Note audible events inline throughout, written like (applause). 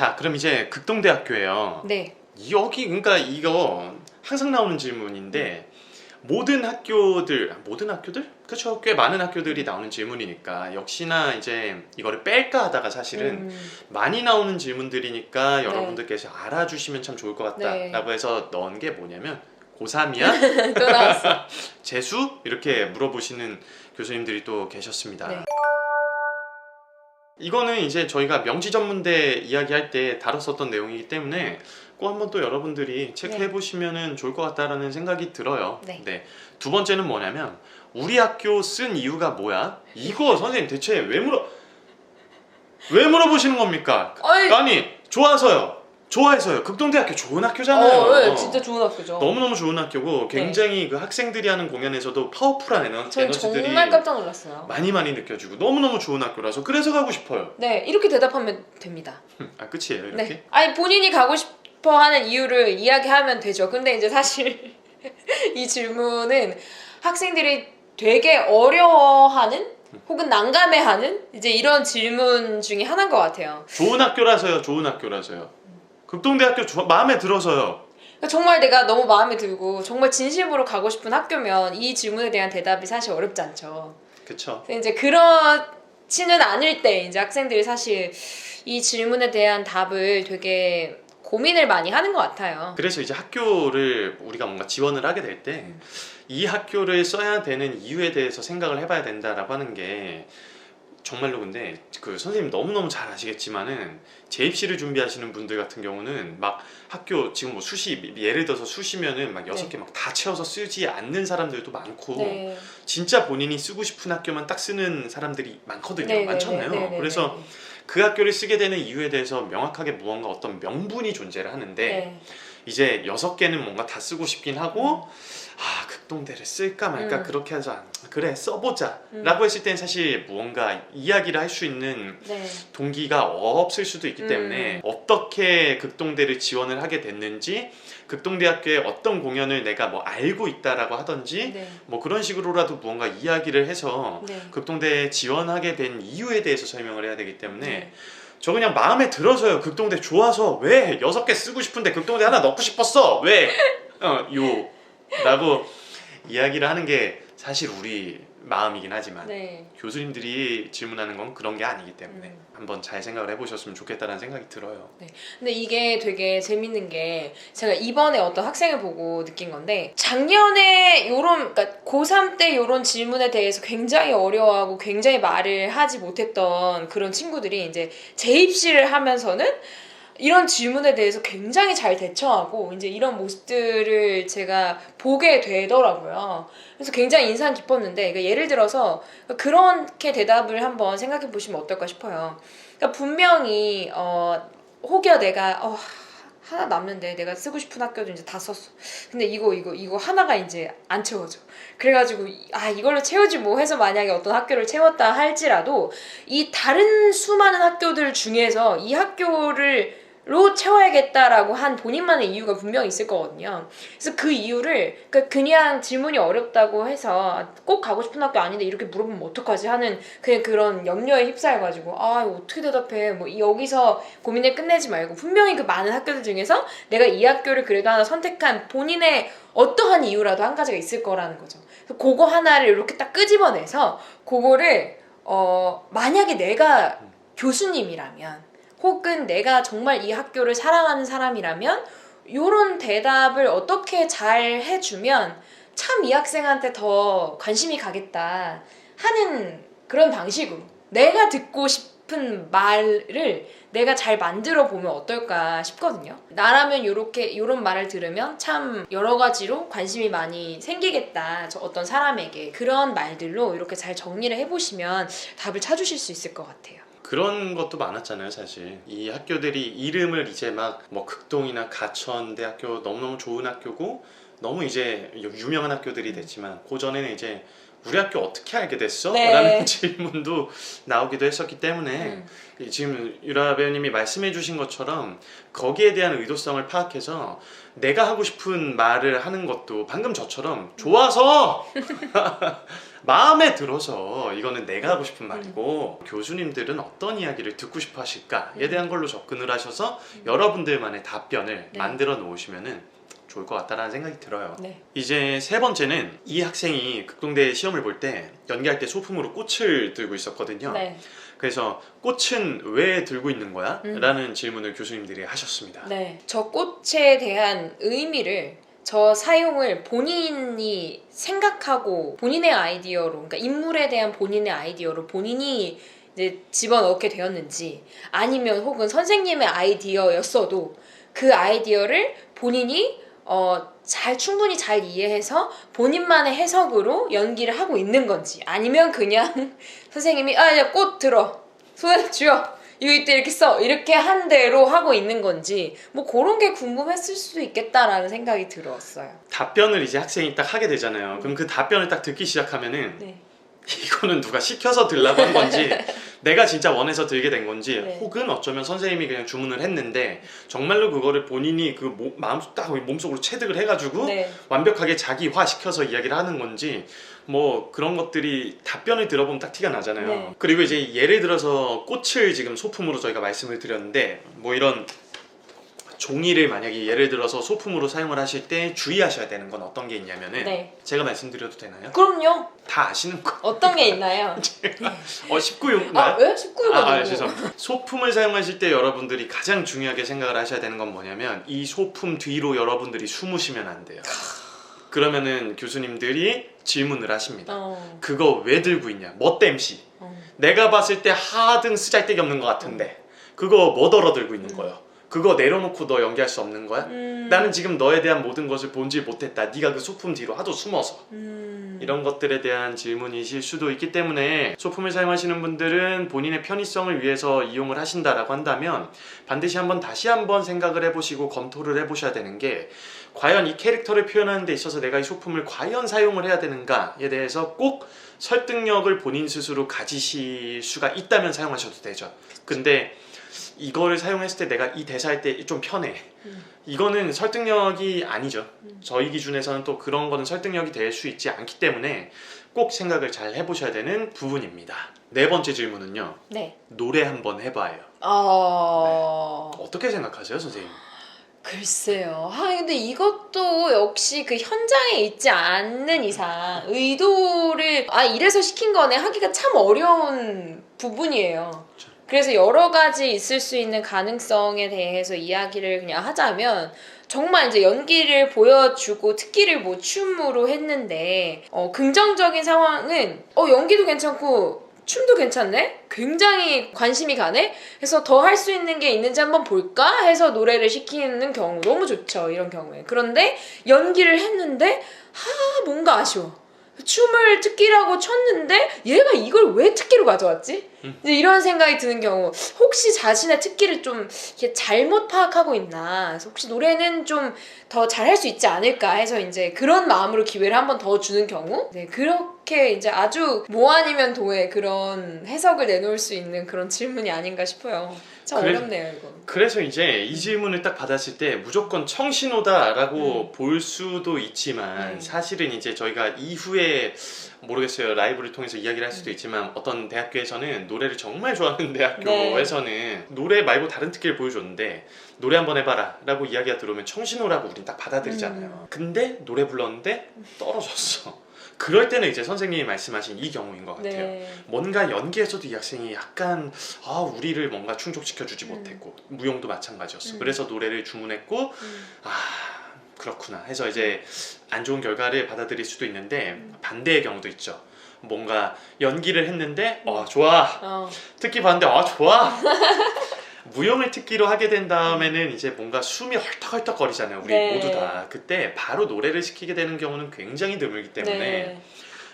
자, 그럼 이제 극동대학교예요. 네. 여기 그러니까 이거 항상 나오는 질문인데 모든 학교들 아, 모든 학교들 그렇죠 꽤 많은 학교들이 나오는 질문이니까 역시나 이제 이거를 뺄까 하다가 사실은 음, 많이 나오는 질문들이니까 네. 여러분들께서 알아주시면 참 좋을 것 같다라고 네. 해서 넣은 게 뭐냐면 고3이야 (laughs) 또 나왔어. (laughs) 재수 이렇게 물어보시는 교수님들이 또 계셨습니다. 네. 이거는 이제 저희가 명지 전문대 이야기할 때 다뤘었던 내용이기 때문에 꼭 한번 또 여러분들이 체크해 보시면은 좋을 것 같다라는 생각이 들어요. 네. 두 번째는 뭐냐면 우리 학교 쓴 이유가 뭐야? 이거 선생님 대체 왜 물어 왜 물어보시는 겁니까? 아니, 아니 좋아서요. 좋아해서요. 극동대학교 좋은 학교잖아요. 어, 네, 진짜 좋은 학교죠. 너무너무 좋은 학교고 굉장히 그 학생들이 하는 공연에서도 파워풀한 에너, 저는 에너지들이 정말 깜짝 놀랐어요. 많이 많이 느껴지고 너무너무 좋은 학교라서 그래서 가고 싶어요. 네, 이렇게 대답하면 됩니다. 아 끝이에요 이렇게? 네. 아니 본인이 가고 싶어 하는 이유를 이야기하면 되죠. 근데 이제 사실 (laughs) 이 질문은 학생들이 되게 어려워하는 혹은 난감해하는 이제 이런 질문 중에 하나인 것 같아요. 좋은 학교라서요. 좋은 학교라서요. 극동대학교 조- 마음에 들어서요. 그러니까 정말 내가 너무 마음에 들고 정말 진심으로 가고 싶은 학교면 이 질문에 대한 대답이 사실 어렵지 않죠. 그쵸? 그래서 이제 그렇지는 않을 때 이제 학생들이 사실 이 질문에 대한 답을 되게 고민을 많이 하는 것 같아요. 그래서 이제 학교를 우리가 뭔가 지원을 하게 될 때 이 학교를 써야 되는 이유에 대해서 생각을 해봐야 된다라고 하는 게 정말로 근데 그 선생님 너무너무 잘 아시겠지만은 재입시를 준비하시는 분들 같은 경우는 막 학교 지금 뭐 수시 예를 들어서 수시면은 막 여섯 네. 개막 다 채워서 쓰지 않는 사람들도 많고 네. 진짜 본인이 쓰고 싶은 학교만 딱 쓰는 사람들이 많거든요 네, 네, 많잖아요 네, 네, 네, 그래서 네. 그 학교를 쓰게 되는 이유에 대해서 명확하게 무언가 어떤 명분이 존재를 하는데 네. 이제 여섯 개는 뭔가 다 쓰고 싶긴 하고 아 극동대를 쓸까 말까 음. 그렇게 하자 그래 써보자 음. 라고 했을 땐 사실 무언가 이야기를 할 수 있는 네. 동기가 없을 수도 있기 음. 때문에 어떻게 극동대를 지원을 하게 됐는지 극동대학교의 어떤 공연을 내가 뭐 알고 있다라고 하던지 네. 뭐 그런 식으로라도 무언가 이야기를 해서 네. 극동대에 지원하게 된 이유에 대해서 설명을 해야 되기 때문에 네. 저 그냥 마음에 들어서요. 극동대 좋아서 왜 여섯 개 쓰고 싶은데 극동대 하나 넣고 싶었어. 왜? 어, 요 라고 이야기를 하는 게 사실 우리 마음이긴 하지만 네. 교수님들이 질문하는 건 그런 게 아니기 때문에 음. 한번 잘 생각을 해보셨으면 좋겠다는 생각이 들어요. 근데 이게 되게 재밌는 게 제가 이번에 어떤 학생을 보고 느낀 건데 작년에 요런 그러니까 고3 때 요런 질문에 대해서 굉장히 어려워하고 굉장히 말을 하지 못했던 그런 친구들이 이제 재입시를 하면서는 이런 질문에 대해서 굉장히 잘 대처하고 이제 이런 모습들을 제가 보게 되더라고요. 그래서 굉장히 인상 깊었는데 그러니까 예를 들어서 그렇게 대답을 한번 생각해 보시면 어떨까 싶어요. 그러니까 분명히 어 혹여 내가 어 하나 남는데 내가 쓰고 싶은 학교도 이제 다 썼어. 근데 이거 이거 이거 하나가 이제 안 채워져. 그래가지고 이- 아 이걸로 채우지 뭐 해서 만약에 어떤 학교를 채웠다 할지라도 이 다른 수많은 학교들 중에서 이 학교를 로 채워야겠다라고 한 본인만의 이유가 분명히 있을 거거든요. 그래서 그 이유를 그러니까 그냥 질문이 어렵다고 해서 꼭 가고 싶은 학교 아닌데 이렇게 물어보면 어떡하지 하는 그냥 그런 염려에 휩싸여가지고 아 어떻게 대답해 뭐 여기서 고민을 끝내지 말고 분명히 그 많은 학교들 중에서 내가 이 학교를 그래도 하나 선택한 본인의 어떠한 이유라도 한 가지가 있을 거라는 거죠. 그래서 그거 하나를 이렇게 딱 끄집어내서 그거를 어 만약에 내가 교수님이라면 혹은 내가 정말 이 학교를 사랑하는 사람이라면 요런 대답을 어떻게 잘 해주면 참 이 학생한테 더 관심이 가겠다 하는 그런 방식으로 내가 듣고 싶은 말을 내가 잘 만들어 보면 어떨까 싶거든요. 나라면 요렇게 요런 말을 들으면 참 여러 가지로 관심이 많이 생기겠다. 저 어떤 사람에게 그런 말들로 이렇게 잘 정리를 해 보시면 답을 찾으실 수 있을 것 같아요. 그런 것도 많았잖아요, 사실. 이 학교들이 이름을 이제 막 뭐 극동이나 가천대 학교 너무너무 좋은 학교고 너무 이제 유명한 학교들이 됐지만 그 전에는 이제 우리 학교 어떻게 알게 됐어? 네. 라는 (laughs) 질문도 나오기도 했었기 때문에 음. 이 지금 유라 배우님이 말씀해 주신 것처럼 거기에 대한 의도성을 파악해서 내가 하고 싶은 말을 하는 것도 방금 저처럼 좋아서 (laughs) 마음에 들어서 이거는 내가 하고 싶은 말이고 교수님들은 어떤 이야기를 듣고 싶어 하실까에 대한 걸로 접근을 하셔서 여러분들만의 답변을 네. 만들어 놓으시면은 좋을 것 같다라는 생각이 들어요. 네. 이제 세 번째는 이 학생이 극동대 시험을 볼 때 연기할 때 소품으로 꽃을 들고 있었거든요. 네. 그래서 꽃은 왜 들고 있는 거야? 음. 라는 질문을 교수님들이 하셨습니다. 네. 저 꽃에 대한 의미를 저 사용을 본인이 생각하고 본인의 아이디어로, 그러니까 인물에 대한 본인의 아이디어로 본인이 이제 집어넣게 되었는지 아니면 혹은 선생님의 아이디어였어도 그 아이디어를 본인이 어, 잘 충분히 잘 이해해서 본인만의 해석으로 연기를 하고 있는 건지 아니면 그냥 (laughs) 선생님이 아야꽃 들어. 손에 쥐어 이거 이때 이렇게 써 이렇게 한 대로 하고 있는 건지 뭐 그런 게 궁금했을 수도 있겠다라는 생각이 들었어요. 답변을 이제 학생이 딱 하게 되잖아요. 그럼 그 답변을 딱 듣기 시작하면은 네. 이거는 누가 시켜서 들라고 한 건지 (laughs) 내가 진짜 원해서 들게 된 건지 네. 혹은 어쩌면 선생님이 그냥 주문을 했는데 정말로 그거를 본인이 그 모- 마음 딱 몸속으로 체득을 해가지고 네. 완벽하게 자기화 시켜서 이야기를 하는 건지 뭐 그런 것들이 답변을 들어보면 딱 티가 나잖아요. 네. 그리고 이제 예를 들어서 꽃을 지금 소품으로 저희가 말씀을 드렸는데 뭐 이런 종이를 만약에 예를 들어서 소품으로 사용을 하실 때 주의하셔야 되는 건 어떤 게 있냐면은 네. 제가 말씀드려도 되나요? 그럼요. 다 아시는 거. (laughs) 어떤 게 있나요? (laughs) 어 19용 아 왜? 19가 아, 아, 아, 죄송합니다. 소품을 사용하실 때 여러분들이 가장 중요하게 생각을 하셔야 되는 건 뭐냐면 이 소품 뒤로 여러분들이 숨으시면 안 돼요. 그러면은 교수님들이 질문을 하십니다. 어. 그거 왜 들고 있냐? 뭐 땜시? 어. 내가 봤을 때 하등 쓰잘데기 없는 것 같은데 그거 뭐 덜어 들고 있는 거요? 그거 내려놓고 너 연기할 수 없는 거야? 음. 나는 지금 너에 대한 모든 것을 본질 못했다. 네가 그 소품 뒤로 하도 숨어서. 음. 이런 것들에 대한 질문이실 수도 있기 때문에 소품을 사용하시는 분들은 본인의 편의성을 위해서 이용을 하신다라고 한다면 반드시 한번 다시 한번 생각을 해보시고 검토를 해보셔야 되는 게 과연 이 캐릭터를 표현하는 데 있어서 내가 이 소품을 과연 사용을 해야 되는가에 대해서 꼭 설득력을 본인 스스로 가지실 수가 있다면 사용하셔도 되죠. 근데 이거를 사용했을 때 내가 이 대사할 때 좀 편해. 음. 이거는 설득력이 아니죠. 음. 저희 기준에서는 또 그런 거는 설득력이 될 수 있지 않기 때문에 꼭 생각을 잘 해보셔야 되는 부분입니다. 네 번째 질문은요. 네. 노래 한번 해봐요. 어. 어떻게 생각하세요, 선생님? 글쎄요. 아 근데 이것도 역시 그 현장에 있지 않는 이상 의도를 아 이래서 시킨 거네 하기가 참 어려운 부분이에요. 그렇죠. 그래서 여러 가지 있을 수 있는 가능성에 대해서 이야기를 그냥 하자면 정말 이제 연기를 보여주고 특기를 뭐 춤으로 했는데 어, 긍정적인 상황은 어 연기도 괜찮고 춤도 괜찮네? 굉장히 관심이 가네? 해서 더 할 수 있는 게 있는지 한번 볼까? 해서 노래를 시키는 경우 너무 좋죠 이런 경우에 그런데 연기를 했는데 하 뭔가 아쉬워 춤을 특기라고 쳤는데 얘가 이걸 왜 특기로 가져왔지? 이제 이런 생각이 드는 경우 혹시 자신의 특기를 좀 이렇게 잘못 파악하고 있나? 혹시 노래는 좀 더 잘할 수 있지 않을까 해서 이제 그런 마음으로 기회를 한 번 더 주는 경우? 네 그렇게 이제 아주 뭐 아니면 도의 그런 해석을 내놓을 수 있는 그런 질문이 아닌가 싶어요. 참 그래- 어렵네요 이거. 그래서 이제 이 질문을 딱 받았을 때 무조건 청신호다라고 음. 볼 수도 있지만 음. 사실은 이제 저희가 이후에 모르겠어요 라이브를 통해서 이야기를 할 음. 수도 있지만 어떤 대학교에서는 노래를 정말 좋아하는 (laughs) 네. 대학교에서는 노래 말고 다른 특기를 보여줬는데 노래 한번 해봐라 라고 이야기가 들어오면 청신호라고 우린 딱 받아들이잖아요. 음. 근데 노래 불렀는데 떨어졌어. 그럴 때는 이제 선생님이 말씀하신 이 경우인 것 같아요. 네 뭔가 연기에서도 이 학생이 약간 아 우리를 뭔가 충족시켜주지 음. 못했고 무용도 마찬가지였어. 음. 그래서 노래를 주문했고 음. 아 그렇구나 해서 이제 안 좋은 결과를 받아들일 수도 있는데 음. 반대의 경우도 있죠. 뭔가 연기를 했는데 어 좋아 어. 특기 봤는데 아 좋아 (laughs) 무용을 특기로 하게 된 다음에는 이제 뭔가 숨이 헐떡헐떡 거리잖아요 우리 네. 모두 다 그때 바로 노래를 시키게 되는 경우는 굉장히 드물기 때문에 네.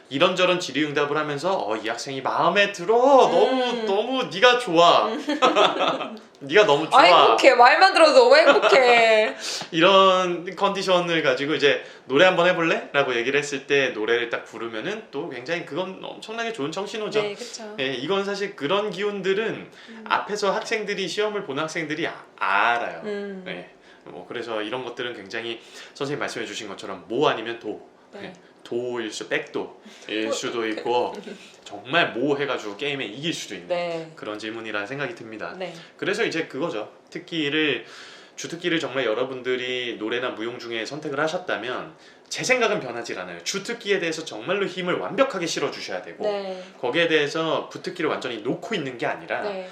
이런저런 질의응답을 하면서 어, 이 학생이 마음에 들어 너무 음. 너무 네가 좋아 (laughs) 네가 너무 좋아 아 행복해 말만 들어도 너무 행복해 (laughs) 이런 컨디션을 가지고 이제 노래 한번 해볼래? 라고 얘기를 했을 때 노래를 딱 부르면은 또 굉장히 그건 엄청나게 좋은 청신호죠 네 그쵸 예, 이건 사실 그런 기운들은 음. 앞에서 학생들이 시험을 보는 학생들이 아- 알아요. 음. 네. 뭐 그래서 이런 것들은 굉장히 선생님 말씀해 주신 것처럼 모 아니면 도 네. 도일 수 백도일 수도 있고 정말 모 해가지고 게임에 이길 수도 있는 네. 그런 질문이라는 생각이 듭니다. 네. 그래서 이제 그거죠. 특기를 주특기를 정말 여러분들이 노래나 무용 중에 선택을 하셨다면 제 생각은 변하지 않아요. 주특기에 대해서 정말로 힘을 완벽하게 실어 주셔야 되고 네. 거기에 대해서 부특기를 완전히 놓고 있는 게 아니라 네.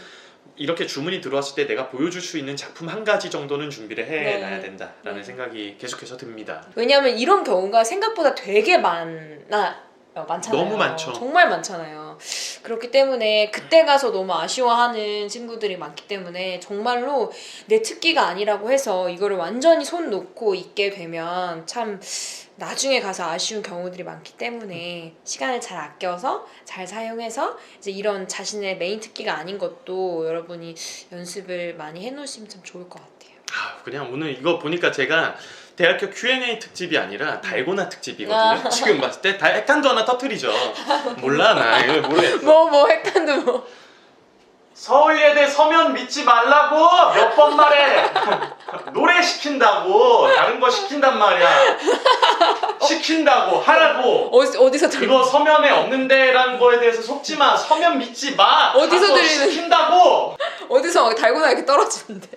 이렇게 주문이 들어왔을 때 내가 보여줄 수 있는 작품 한 가지 정도는 준비를 해놔야 네. 된다라는 네. 생각이 계속해서 듭니다. 왜냐하면 이런 경우가 생각보다 되게 많아 어, 많잖아요. 너무 많죠. 정말 많잖아요. 그렇기 때문에 그때 가서 너무 아쉬워하는 친구들이 많기 때문에 정말로 내 특기가 아니라고 해서 이거를 완전히 손 놓고 있게 되면 참 나중에 가서 아쉬운 경우들이 많기 때문에 시간을 잘 아껴서 잘 사용해서 이제 이런 자신의 메인 특기가 아닌 것도 여러분이 연습을 많이 해놓으시면 참 좋을 것 같아요. 아, 그냥 오늘 이거 보니까 제가 대학교 Q&A 특집이 아니라 달고나 특집이거든요. 아. 지금 봤을 때 다 핵탄두 하나 터트리죠. 몰라 나 이거 모르겠어. 뭐뭐 핵탄두 뭐. 서울예대 서면 믿지 말라고 몇 번 말해. (laughs) 노래 시킨다고 다른 거 시킨단 말이야. 시킨다고 하라고. 어디 어디서 들은 그거 서면에 없는데라는 거에 대해서 속지 마. 서면 믿지 마. 어디서 가서 들리는- 시킨다고. 어디서 달고나 이렇게 떨어지는데.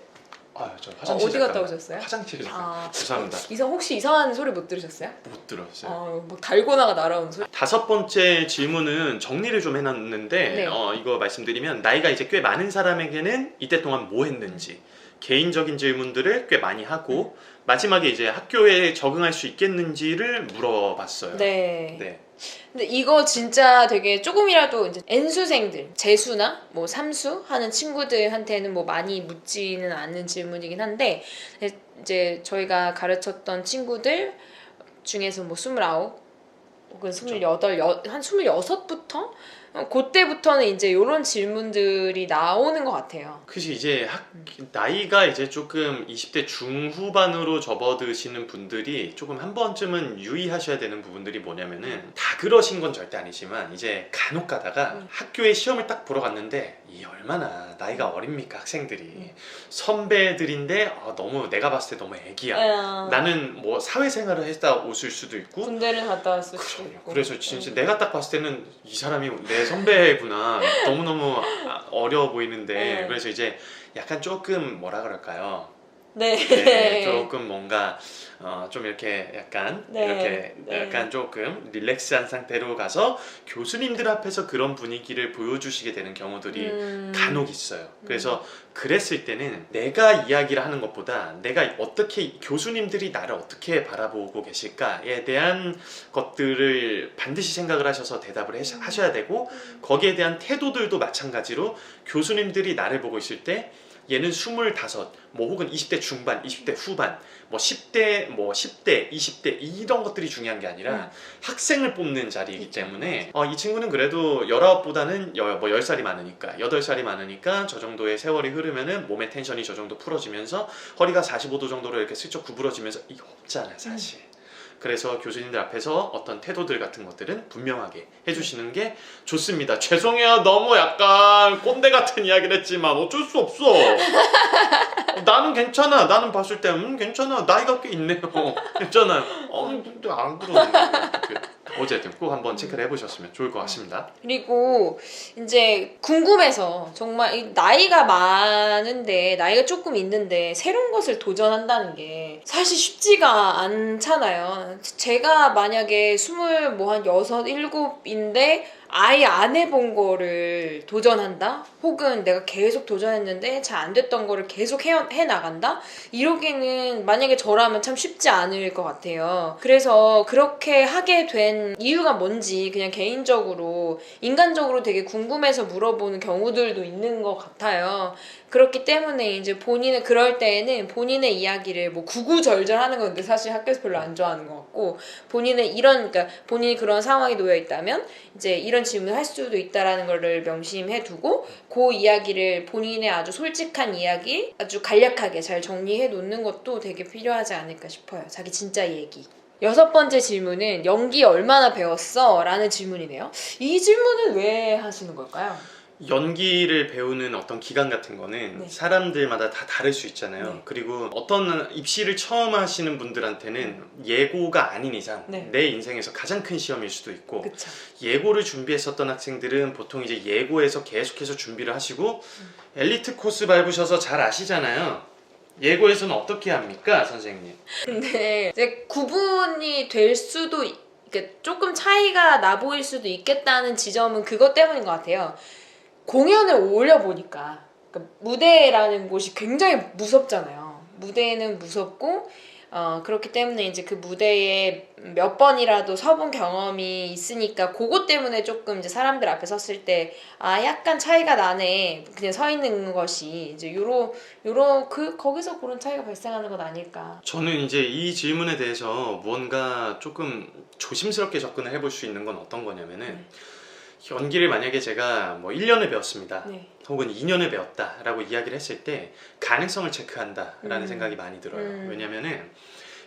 아, 저 어, 화장실 어디 갔다 오셨어요? 화장실. 아, 죄송합니다. 이상 혹시 이상한 소리 못 들으셨어요? 못 들었어요. 어, 뭐 달고나가 날아오는 소리. 다섯 번째 질문은 정리를 좀 해놨는데 네. 어, 이거 말씀드리면 나이가 이제 꽤 많은 사람에게는 이때 동안 뭐 했는지 개인적인 질문들을 꽤 많이 하고 마지막에 이제 학교에 적응할 수 있겠는지를 물어봤어요. 네. 네. 근데 이거 진짜 되게 조금이라도 이제 N수생들, 재수나 뭐 삼수 하는 친구들한테는 뭐 많이 묻지는 않는 질문이긴 한데 이제 저희가 가르쳤던 친구들 중에서 뭐 29, 혹은 28, 여, 한 26부터 그때부터는 이제 이런 질문들이 나오는 것 같아요. 그치 이제 학 나이가 이제 조금 20대 중후반으로 접어드시는 분들이 조금 한 번쯤은 유의하셔야 되는 부분들이 뭐냐면은 다 그러신 건 절대 아니지만 이제 간혹 가다가 음. 학교에 시험을 딱 보러 갔는데 이 얼마나 나이가 어립니까 학생들이 음. 선배들인데 어, 너무 내가 봤을 때 너무 애기야 어, 나는 뭐 사회생활을 했다 오실 수도 있고 군대를 갔다 왔을 수도 그럼요. 있고. 그래서 진짜 음. 내가 딱 봤을 때는 이 사람이 내 선배구나 너무너무 아- 어려워 보이는데 네. 그래서 이제 약간 조금 뭐라 그럴까요 네. 네, (laughs) 조금 뭔가 어, 좀 이렇게 약간 네, 이렇게 네. 약간 조금 릴렉스한 상태로 가서 교수님들 앞에서 그런 분위기를 보여주시게 되는 경우들이 음. 간혹 있어요. 그래서 그랬을 때는 내가 이야기를 하는 것보다 내가 어떻게 교수님들이 나를 어떻게 바라보고 계실까에 대한 것들을 반드시 생각을 하셔서 대답을 해- 하셔야 되고 거기에 대한 태도들도 마찬가지로 교수님들이 나를 보고 있을 때 얘는 25, 뭐 혹은 20대 중반, 20대 후반, 뭐 10대, 뭐 10대, 20대 이런 것들이 중요한 게 아니라 음. 학생을 뽑는 자리이기 때문에 어, 이 친구는 그래도 19보다는 여, 뭐 10살이 많으니까 8살이 많으니까 저 정도의 세월이 흐르면은 몸의 텐션이 저 정도 풀어지면서 허리가 45도 정도로 이렇게 슬쩍 구부러지면서 이거 없잖아요 사실 그래서 교수님들 앞에서 어떤 태도들 같은 것들은 분명하게 해주시는 게 좋습니다. 죄송해요. 너무 약간 꼰대 같은 이야기를 했지만 어쩔 수 없어. 나는 괜찮아. 나는 봤을 때 음, 괜찮아. 나이가 꽤 있네요. (laughs) 괜찮아요. 어, 근데 안 그러는데. 어쨌든 꼭 한번 체크를 해보셨으면 좋을 것 같습니다. 그리고 이제 궁금해서 정말 이 나이가 많은데 나이가 조금 있는데 새로운 것을 도전한다는 게 사실 쉽지가 않잖아요. 제가 만약에 스물 뭐 한 여섯 일곱인데 아예 안 해본 거를 도전한다? 혹은 내가 계속 도전했는데 잘 안 됐던 거를 계속 해, 해 나간다? 이러기는 만약에 저라면 참 쉽지 않을 것 같아요. 그래서 그렇게 하게 된 이유가 뭔지 그냥 개인적으로 인간적으로 되게 궁금해서 물어보는 경우들도 있는 것 같아요. 그렇기 때문에 이제 본인은 그럴 때에는 본인의 이야기를 뭐 구구절절 하는 건데 사실 학교에서 별로 안 좋아하는 것 같고 본인의 이런 그러니까 본인이 그런 상황에 놓여 있다면 이제 이런 질문을 할 수도 있다라는 거를 명심해 두고 그 이야기를 본인의 아주 솔직한 이야기 아주 간략하게 잘 정리해 놓는 것도 되게 필요하지 않을까 싶어요. 자기 진짜 얘기. 여섯 번째 질문은 연기 얼마나 배웠어? 라는 질문이네요. 이 질문은 왜 하시는 걸까요? 연기를 배우는 어떤 기간 같은 거는 네. 사람들마다 다 다를 수 있잖아요. 네. 그리고 어떤 입시를 처음 하시는 분들한테는 예고가 아닌 이상 네. 내 인생에서 가장 큰 시험일 수도 있고 그쵸. 예고를 준비했었던 학생들은 보통 이제 예고에서 계속해서 준비를 하시고 엘리트 코스 밟으셔서 잘 아시잖아요. 예고에서는 어떻게 합니까, 선생님? 근데 이제 구분이 될 수도 있- 그러니까 조금 차이가 나 보일 수도 있겠다는 지점은 그것 때문인 것 같아요. 공연을 올려 보니까 그러니까 무대라는 곳이 굉장히 무섭잖아요. 무대는 무섭고 어, 그렇기 때문에 이제 그 무대에 몇 번이라도 서본 경험이 있으니까 그것 때문에 조금 이제 사람들 앞에 섰을 때 아 약간 차이가 나네 그냥 서 있는 것이 이제 요런 요런 그 거기서 그런 차이가 발생하는 건 아닐까. 저는 이제 이 질문에 대해서 무언가 조금 조심스럽게 접근을 해볼 수 있는 건 어떤 거냐면은 연기를 만약에 제가 뭐 1년을 배웠습니다. 네. 혹은 2년을 배웠다라고 이야기를 했을 때 가능성을 체크한다라는 음. 생각이 많이 들어요. 음. 왜냐면은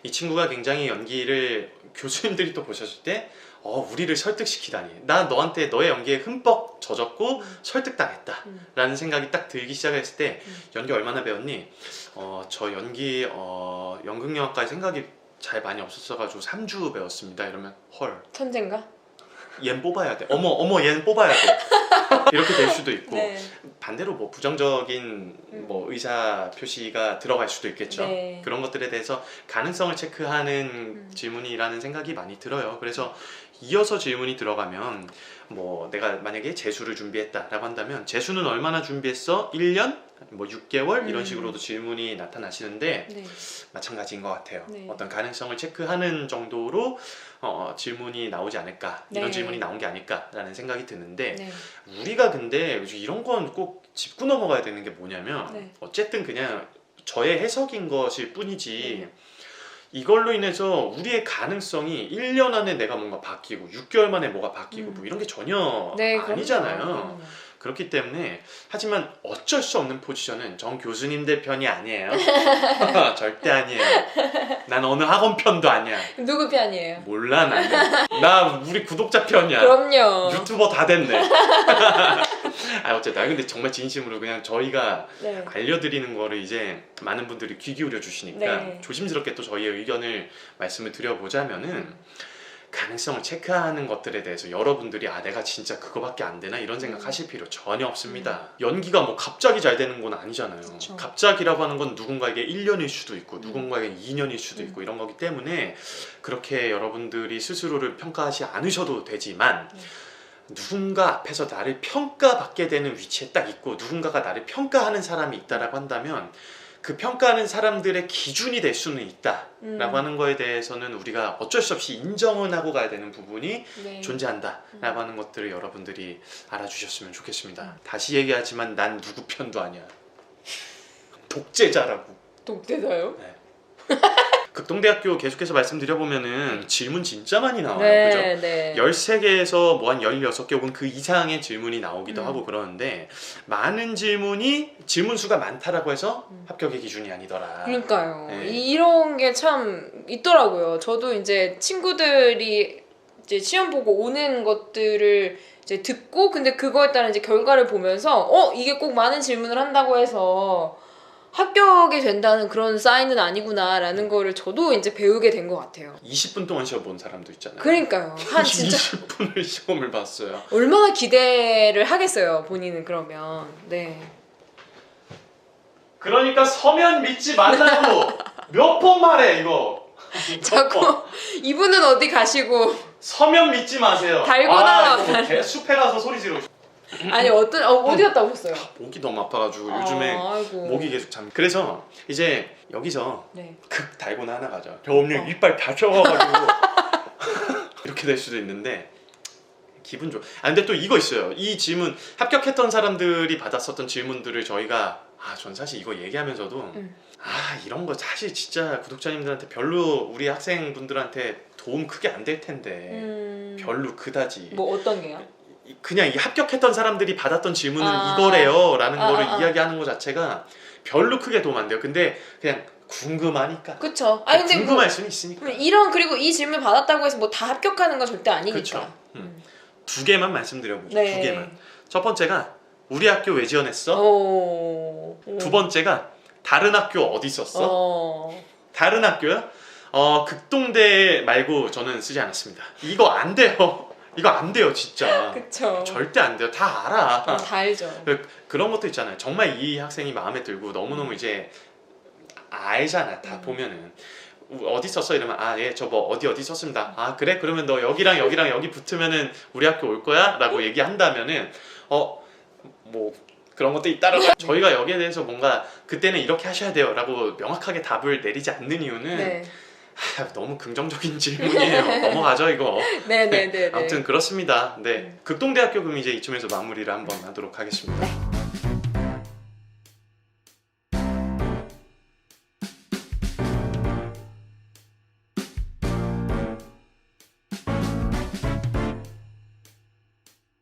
이 친구가 굉장히 연기를 (laughs) 교수님들이 또 보셨을 때 어, 우리를 설득시키다니. 나 너한테 너의 연기에 흠뻑 젖었고 음. 설득당했다 라는 생각이 딱 들기 시작했을 때 음. 연기 얼마나 배웠니? 어, 저 연기 어, 연극영화과에 생각이 잘 많이 없었어가지고 3주 배웠습니다. 이러면 헐, 천재인가? 얜 뽑아야 돼. 어머, 어머, 얜 뽑아야 돼. (laughs) 이렇게 될 수도 있고 네. 반대로 뭐 부정적인 음. 뭐 의사 표시가 들어갈 수도 있겠죠. 네. 그런 것들에 대해서 가능성을 체크하는 음. 질문이라는 생각이 많이 들어요. 그래서 이어서 질문이 들어가면 뭐 내가 만약에 재수를 준비했다라고 한다면 재수는 얼마나 준비했어? 1년? 뭐 6개월? 이런 음. 식으로도 질문이 나타나시는데 네. 마찬가지인 것 같아요. 네. 어떤 가능성을 체크하는 정도로 어, 질문이 나오지 않을까 이런 네. 질문이 나온 게 아닐까라는 생각이 드는데 네. 우리가 근데 이런 건 꼭 짚고 넘어가야 되는 게 뭐냐면 네. 어쨌든 그냥 저의 해석인 것일 뿐이지 네. 이걸로 인해서 우리의 가능성이 1년 안에 내가 뭔가 바뀌고 6개월 만에 뭐가 바뀌고 음. 뭐 이런 게 전혀. 아니잖아요. 그럼요. 그렇기 때문에 하지만 어쩔 수 없는 포지션은 정 교수님들 편이 아니에요. (laughs) 절대 아니에요. 난 어느 학원 편도 아니야. 누구 편이에요? 몰라 나는. 나 우리 구독자 편이야. 그럼요. 유튜버 다 됐네. (laughs) 아 어쨌든 아, 근데 정말 진심으로 그냥 저희가 네. 알려드리는 거를 이제 많은 분들이 귀 기울여 주시니까 네. 조심스럽게 또 저희의 의견을 말씀을 드려보자면은 가능성을 체크하는 것들에 대해서 여러분들이 아 내가 진짜 그거밖에 안 되나 이런 생각하실 필요 전혀 없습니다. 연기가 뭐 갑자기 잘 되는 건 아니잖아요. 음. 그쵸. 갑자기라고 하는 건 누군가에게 1년일 수도 있고 음. 누군가에게 2년일 수도 음. 있고 이런 거기 때문에 그렇게 여러분들이 스스로를 평가하지 않으셔도 되지만 네. 누군가 앞에서 나를 평가받게 되는 위치에 딱 있고 누군가가 나를 평가하는 사람이 있다라고 한다면 그 평가하는 사람들의 기준이 될 수는 있다라고 음. 하는 거에 대해서는 우리가 어쩔 수 없이 인정은 하고 가야 되는 부분이 네. 존재한다라고 하는 것들을 여러분들이 알아주셨으면 좋겠습니다. 음. 다시 얘기하지만 난 누구 편도 아니야. 독재자라고. 독대자요? (laughs) 극동대학교 계속해서 말씀드려보면은 질문 진짜 많이 나와요. 그죠? 네, 네. 13개에서 뭐 한 16개 혹은 그 이상의 질문이 나오기도 음. 하고 그러는데 많은 질문이 질문 수가 많다라고 해서 음. 합격의 기준이 아니더라. 그러니까요. 네. 이- 이런 게 참 있더라고요. 저도 이제 친구들이 이제 시험 보고 오는 것들을 이제 듣고 근데 그거에 따른 이제 결과를 보면서 어 이게 꼭 많은 질문을 한다고 해서 합격이 된다는 그런 사인은 아니구나라는 거를 저도 이제 배우게 된 것 같아요. 20분 동안 시험 본 사람도 있잖아요. 그러니까요. 한 진짜 20분을 시험을 봤어요. 얼마나 기대를 하겠어요. 본인은 그러면 네. 그러니까 서면 믿지 말라고 (laughs) 몇 번 말해 이거. 몇. 자꾸 이분은 어디 가시고 서면 믿지 마세요. 달고나. 아, 이거 뭐 개- 숲에 가서 소리 지르고 싶- 아니 어떤 어, 어디 갔다 오셨어요? 목이 너무 아파가지고 요즘에 아, 아이고. 목이 계속 잠. 그래서 이제 여기서 네. 극 달고나 하나 가죠. 겨울님 어. 이빨 다 쪄가지고 (laughs) 이렇게 될 수도 있는데 기분 좋. 아 근데 또 이거 있어요. 이 질문 합격했던 사람들이 받았었던 질문들을 저희가 아 전 사실 이거 얘기하면서도 음. 아 이런 거 사실 진짜 구독자님들한테 별로 우리 학생분들한테 도움 크게 안 될 텐데 음. 별로 그다지. 뭐 어떤 게요? 이- 그냥 이 합격했던 사람들이 받았던 질문은 아. 이거래요 라는 아, 거를 아, 아. 이야기하는 것 자체가 별로 크게 도움 안 돼요. 근데 그냥 궁금하니까. 그쵸. 아니 근데 궁금할 뭐 수는 있으니까. 이런 그리고 이 질문 받았다고 해서 뭐 다 합격하는 건 절대 아니니까. 그렇죠. 음. 두 개만 말씀드려보죠. 네. 두 개만. 첫 번째가 우리 학교 왜 지원했어? 오. 두 번째가 다른 학교 어디 썼어? 어. 다른 학교요? 어 극동대 말고 저는 쓰지 않았습니다. 이거 안 돼요. 이거 안 돼요 진짜. 그쵸. 절대 안 돼요. 다 알아. 어, 다 알죠. 그런 것도 있잖아요. 정말 이 학생이 마음에 들고 너무너무 이제 알잖아. 다 음. 보면은 어디 썼어 이러면 아 예 저 뭐 어디 어디 썼습니다. 아 그래 그러면 너 여기랑 여기랑 여기 붙으면은 우리 학교 올 거야 라고 얘기한다면은 어 뭐 그런 것도 있다라고 저희가 여기에 대해서 뭔가 그때는 이렇게 하셔야 돼요 라고 명확하게 답을 내리지 않는 이유는 네. 하, 너무 긍정적인 질문이에요. (laughs) 넘어가죠 이거. 네네네. 아무튼 그렇습니다. 네 극동대학교 그럼 이제 이쯤에서 마무리를 한번 하도록 하겠습니다.